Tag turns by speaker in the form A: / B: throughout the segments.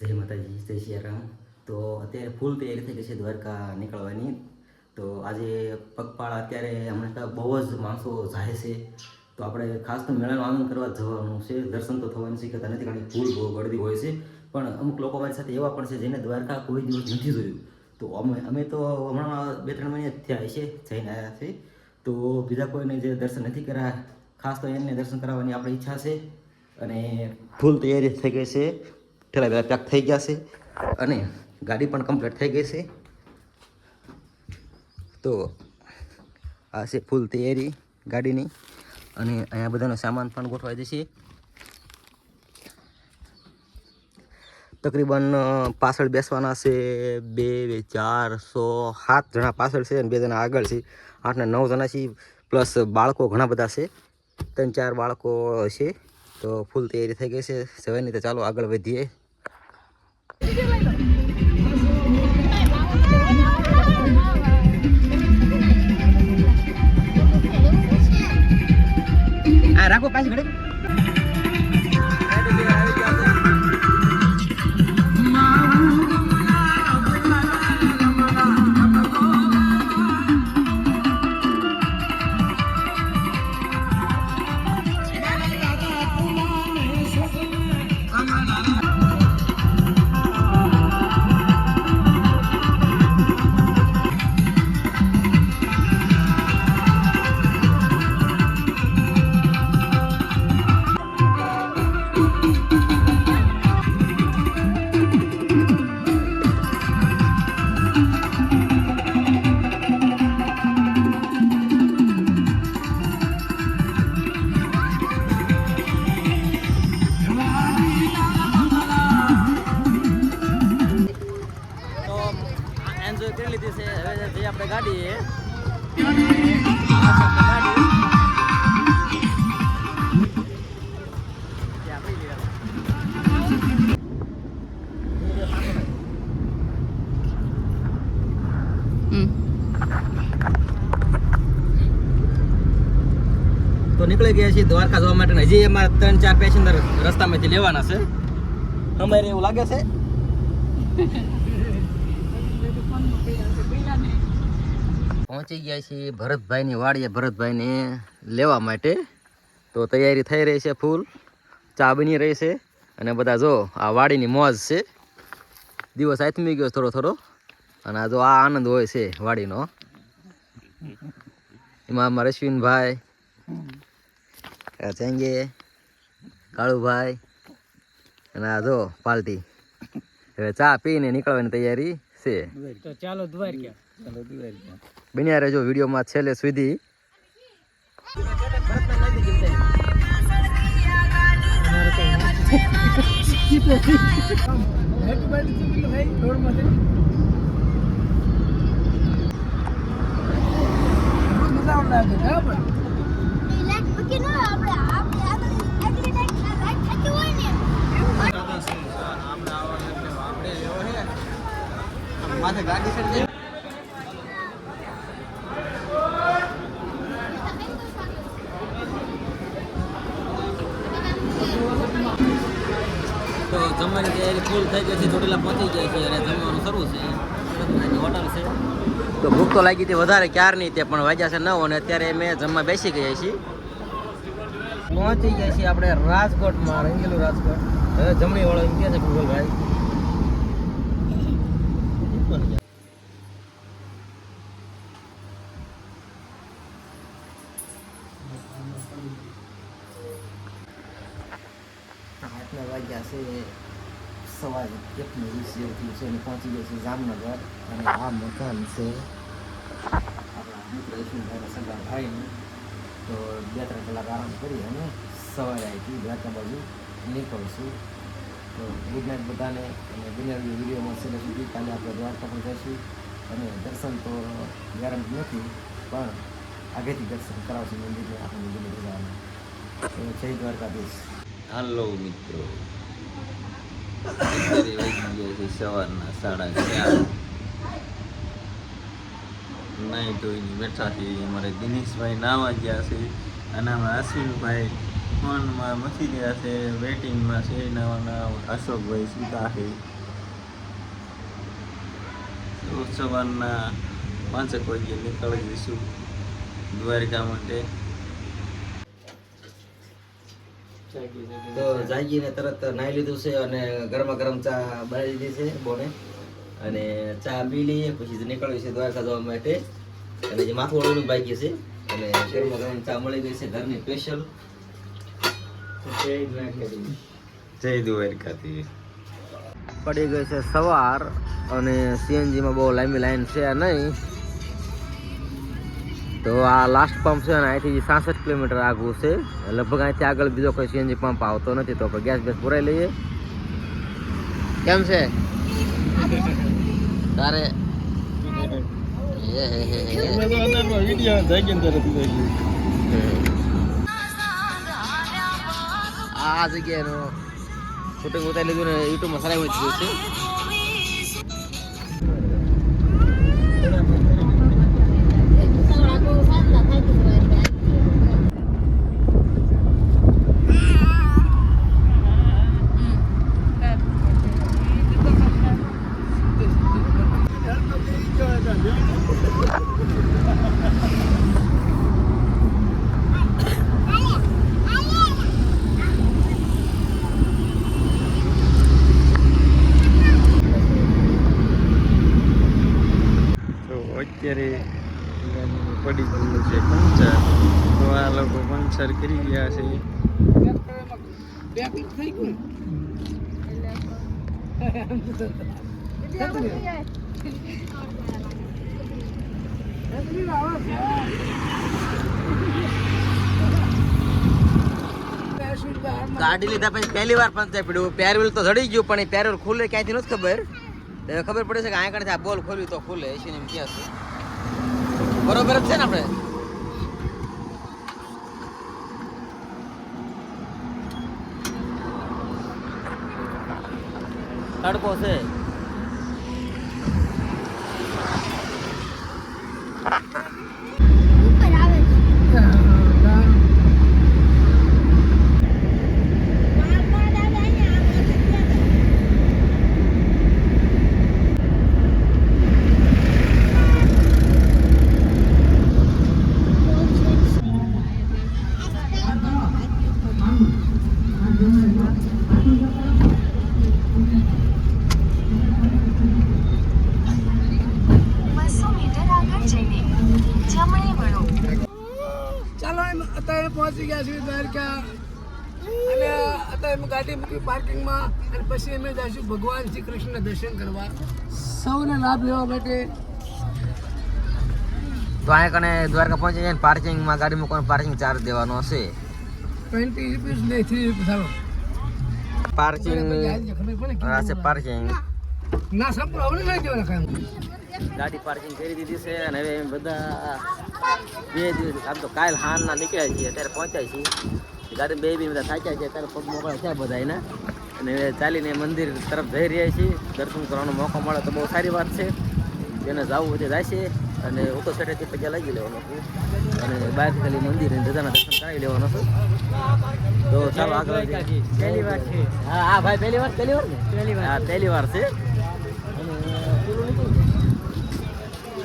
A: જય માતાજી, જય સિયારામ તો અત્યારે ફૂલ તૈયારી થઈ ગઈ છે દ્વારકા નીકળવાની. તો આજે પગપાળા અત્યારે હમણાં બહુ જ માણસો જાય છે. તો આપણે ખાસ તો મેળાનો આનંદ કરવા જવાનું છે. દર્શન તો થવાની શક્યતા નથી, કારણ કે ફૂલ બહુ ગળદી હોય છે. પણ અમુક લોકો મારી સાથે એવા પણ છે જેને દ્વારકા કોઈ દિવસ નથી જોયું. તો અમે અમે તો હમણાં બે, ત્રણ મહિને થયા છે જઈને આવ્યા છે. તો બીજા કોઈને જે દર્શન નથી કર્યા, ખાસ તો એમને દર્શન કરાવવાની આપણી ઈચ્છા છે. અને ફૂલ તૈયારી થઈ ગઈ છે. ઠેલા બધા પેક થઈ ગયા છે અને ગાડી પણ કમ્પ્લીટ થઈ ગઈ છે. તો આ છે ફૂલ તૈયારી ગાડીની અને અહીંયા બધાનો સામાન પણ ગોઠવાઈ જશે. તકરીબન પાછળ બેસવાના છે બે બે, ચાર, સો, સાત જણા પાછળ છે અને બે જણા આગળ છે. આઠ ને નવ જણા છે પ્લસ બાળકો ઘણા બધા છે. ત્રણ ચાર બાળકો છે. તો ફૂલ તૈયારી થઈ ગઈ છે. સવારની તો ચાલો આગળ વધીએ. રાખો પાછી ઘડી છીએ દ્વારકા જવા માટે હજી અમારે ત્રણ, ચાર પેસેન્જર રસ્તામાંથી લેવાના છે. અમારે એવું લાગે છે. પહોંચી ગયા છીએ ભરતભાઈની વાડીએ. ભરતભાઈને લેવા માટે. તો તૈયારી થઈ રહી છે ફૂલ. ચા બની રહી છે. અને બધા જો, આ વાડીની મોજ છે. દિવસ આથમી ગયો થોડો થોડો. અને આ જો આ આનંદ હોય છે વાડીનો. એમાં અમારા અશ્વિનભાઈ ચેંગે કાળુભાઈ અને આ જો પાલટી. હવે ચા પીને નીકળવાની તૈયારી છે.
B: તો ચાલો દ્વારકા ચાલો દ્વારકા
A: બન્યા રહેજો વિડીયોમાં છેલ્લે સુધી.
B: માથે ગાડી ચડી
A: તો જમવાની તૈયારી ફૂલ થઈ ગઈ છે. ચોટીલા પહોંચી ગયા છે. અને જમવાનું શરૂ છે. હોટલ છે. તો ભૂખ તો લાગી હતી વધારે ક્યારની તે પણ વાગ્યા છે નવ અને અત્યારે મેં જમવા બેસી ગયા છીએ. પહોંચી ગયા છીએ આપણે રાજકોટમાં રંગેલું રાજકોટ. હવે જમણી વાળો એમ કહે છે ભૂગોલભાઈ આટલા વાગ્યા છે, સવારે એકનું વીસ જેવું છે, અને પહોંચી ગયા છે જામનગર. અને આ મકાન છે આપણા મિત્ર ઈશ્વરભાઈના સગા ભાઈનું. તો બે ત્રણ કલાક આરામ કરી અને સવારે આવી દ્વારકા બાજુ નીકળશું. તો ગુડ નાઇટ બધાને, અને બિનારી વીડિયો મળશે એટલે સુધી કાલે આપણે દ્વારકા પણ જઈશું. અને દર્શન તો ગેરંટી નથી, પણ આગળથી દર્શન કરાવશું મંદિરને. આપણે મંદિરને બધાને તો જય દ્વારકાધીશ.
C: હાલો મિત્રો. અત્યારે વાગી છે સવારના સાડા અશોકભાઈ સીધા છે. સવારના પાંચેક વાગે નીકળી જઈશું દ્વારકા માટે.
A: તો જાગીને તરત નાહી લીધું છે અને ગરમા ગરમ ચા બનાવી દીધી છે બોને. અને ચા પી લઈએ પછી નીકળ્યું છે દ્વારકા જવા માટે. અને જે માથું ઓળવાનું બાકી છે. અને ગરમા ગરમ ચા મળી ગઈ છે ઘરની સ્પેશિયલ
C: જય દ્વારકાથી
A: પડી ગઈ છે સવાર અને સીએનજીમાં બહુ લાંબી લાઈન છે નહીં. તો આ લાસ્ટ પંપ છે ને અહીંથી સાસઠ કિલોમીટર આગળ છે લગભગ અહીંથી આગળ બીજો કોઈ સીએનજી પંપ આવતો નથી તો આપણે ગેસ બેસ પુરાઈ લઈએ કેમ છે તારે. આ જગ્યાનું શૂટિંગ ઉતારી લીધું ને યુટ્યુબમાં સરાવી દીધું છે
C: અત્યારે પડી ગયું છે પંચર. તો આ લોકો પંચર કરી ગયા છે.
A: ગાડી લીધા પછી પહેલી વાર પંચર પડ્યું. પેરવેલ તો જડી ગયું, પણ એ પેરવેલ ખુલે ક્યાંથી નથી ખબર. ખબર પડે છે કે આ કણે આ બોલ ખોલ્યું તો ખુલે એસી ને એમ ક્યાં છે. બરોબર જ છે ને આપણે? તડકો છે
D: બસો મીટર આગળ જઈને જમણે વળો
E: ચાલો એમ અત્યારે પહોંચી ગયા છીએ દ્વારકા. અને અત્યારે અમે ગાડી મૂકી પાર્કિંગમાં અને પછી અમે જઈશું ભગવાન શ્રી કૃષ્ણના દર્શન કરવા. સૌને લાભ લેવા માટે.
A: તો અહીંયા કણે દ્વારકા પહોંચી જાય પાર્કિંગમાં ગાડી મૂકવાનો પાર્કિંગ ચાર્જ દેવાનો હશે.
E: ટ્વેન્ટી રૂપીઝ ને થ્રી ચાલો
A: પાર્કિંગ છે પાર્કિંગ.
E: ના સંપૂર્ણ હવે નહીં
A: ગાડી પાર્કિંગ કરી દીધી છે અને હવે બધા બે દિવસ આમ તો કાલ હાનના નીકળ્યા છીએ અત્યારે પહોંચ્યા છીએ. ગાડી બે બી બધા થાક્યા છે અત્યારે પગ મોકળા બધા એના અને ચાલીને મંદિર તરફ જઈ રહ્યા છીએ. દર્શન કરવાનો મોકો મળે તો બહુ સારી વાત છે. જેને જવું હોય તે જાય છે અને ઉતો સેટેથી પૈસા લાગી લેવાનો છે. અને બહારથી ખાલી મંદિર દાદાના દર્શન કરાવી લેવાનો છું. તો ચાલો આગળ
B: પહેલી વાર છે.
A: હા હા ભાઈ પહેલી વાર પહેલી વાર ને? પહેલી વાર હા પહેલી વાર છે.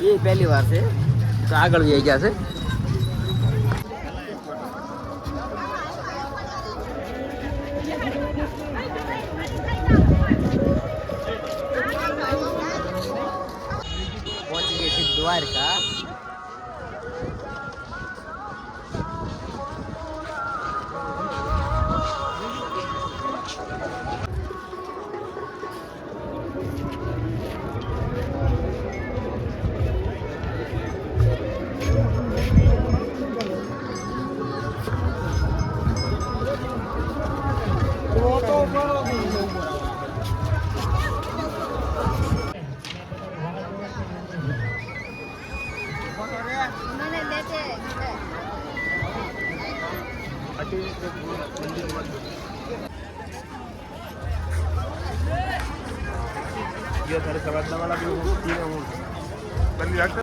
A: એ પહેલી વાર છે. તો આગળ જઈ ગયા છે. પહોંચી ગઈ છે દ્વારકા. તારે સવાર દવાલા બી હું પીને હું. બંધ રાખતો